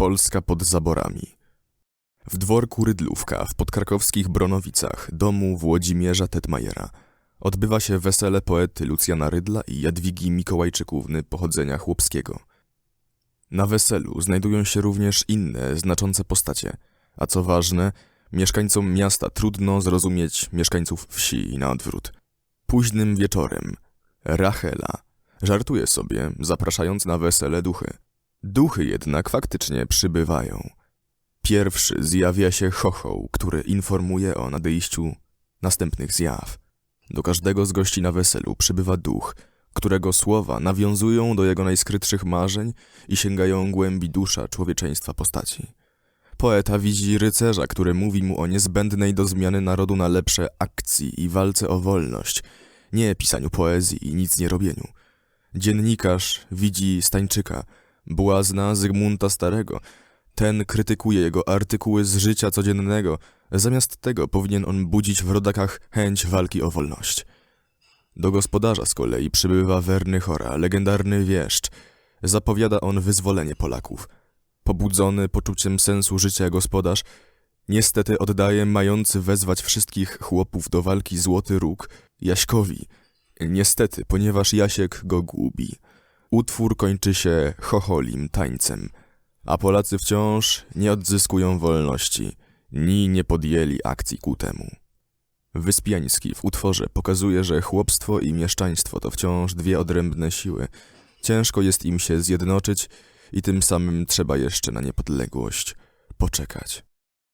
Polska pod zaborami. W dworku Rydlówka w podkrakowskich Bronowicach, domu Włodzimierza Tetmajera, odbywa się wesele poety Lucjana Rydla i Jadwigi Mikołajczykówny pochodzenia chłopskiego. Na weselu znajdują się również inne znaczące postacie, a co ważne, mieszkańcom miasta trudno zrozumieć mieszkańców wsi i na odwrót. Późnym wieczorem Rachela żartuje sobie, zapraszając na wesele duchy. Duchy jednak faktycznie przybywają. Pierwszy zjawia się chochoł, który informuje o nadejściu następnych zjaw. Do każdego z gości na weselu przybywa duch, którego słowa nawiązują do jego najskrytszych marzeń i sięgają głębi dusza człowieczeństwa postaci. Poeta widzi rycerza, który mówi mu o niezbędnej do zmiany narodu na lepsze akcji i walce o wolność, nie pisaniu poezji i nic nie robieniu. Dziennikarz widzi Stańczyka, błazna Zygmunta Starego. Ten krytykuje jego artykuły z życia codziennego. Zamiast tego powinien on budzić w rodakach chęć walki o wolność. Do gospodarza z kolei przybywa Werny Chora, legendarny wieszcz. Zapowiada on wyzwolenie Polaków. Pobudzony poczuciem sensu życia gospodarz niestety oddaje mający wezwać wszystkich chłopów do walki złoty róg Jaśkowi. Niestety, ponieważ Jasiek go gubi. Utwór kończy się chocholim tańcem, a Polacy wciąż nie odzyskują wolności, ni nie podjęli akcji ku temu. Wyspiański w utworze pokazuje, że chłopstwo i mieszczaństwo to wciąż dwie odrębne siły. Ciężko jest im się zjednoczyć i tym samym trzeba jeszcze na niepodległość poczekać.